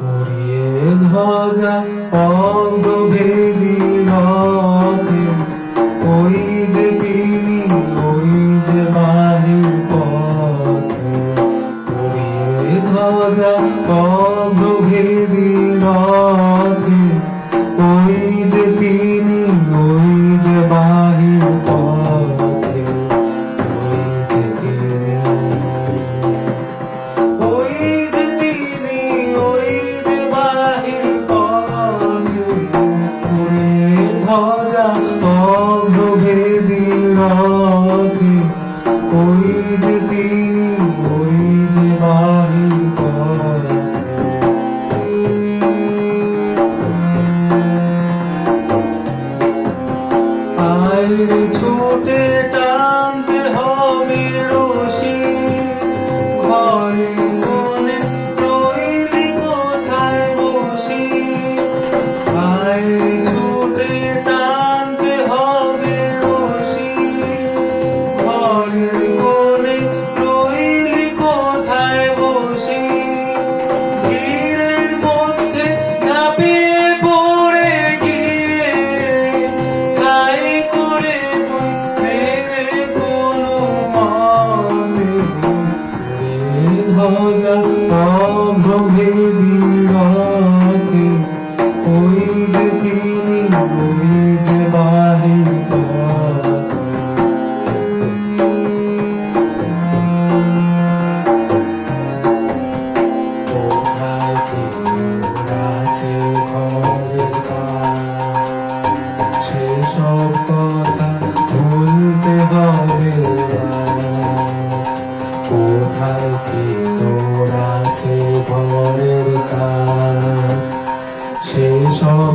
উড়িয়ে ধ্বজা অন্ধভেদী রথে। ওই যে তিনি ওই যে বাহির পথে। উড়িয়ে ধ্বজা অন্ধভেদী রথে। আছে ভরের কান সেই সব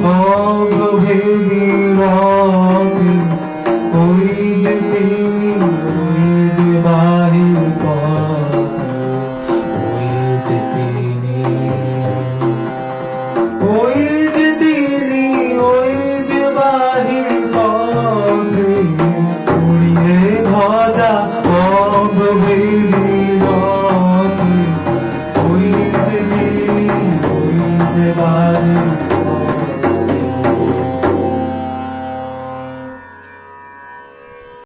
all the way